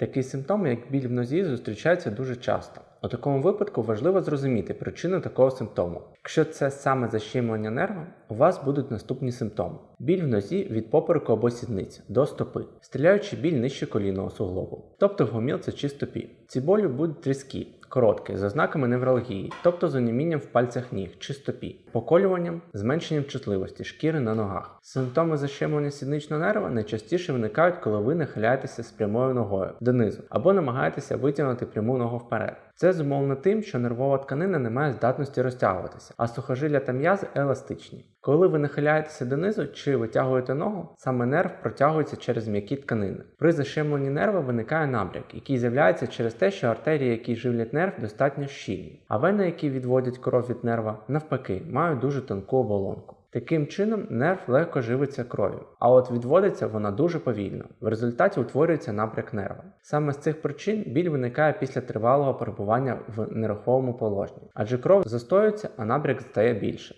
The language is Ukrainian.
Такі симптоми, як біль в нозі, зустрічаються дуже часто. У такому випадку важливо зрозуміти причину такого симптому. Якщо це саме защемлення нерва, у вас будуть наступні симптоми: біль в нозі від попереку або сідниці до стопи, стріляючи біль нижче колінного суглобу, тобто в гомілці чи стопі. Ці болі будуть різкі, короткі, з ознаками невралгії, тобто з онімінням в пальцях ніг чи стопі, поколюванням, зменшенням чутливості шкіри на ногах. Симптоми защемлення сідничного нерва найчастіше виникають, коли ви нахиляєтеся з прямою ногою донизу або намагаєтеся витягнути пряму ногу вперед. Це зумовлено тим, що нервова тканина не має здатності розтягуватися, а сухожилля та м'язи еластичні. Коли ви нахиляєтеся донизу чи витягуєте ногу, саме нерв протягується через м'які тканини. При защемленні нерва виникає набряк, який з'являється через те, що артерії, які живлять нерв, достатньо щільні, а вени, які відводять кров від нерва, навпаки, мають дуже тонку оболонку. Таким чином, нерв легко живиться кров'ю, а от відводиться вона дуже повільно. В результаті утворюється напряк нерва. Саме з цих причин біль виникає після тривалого перебування в нерухомому положенні, адже кров застоюється, а набряк стає більше.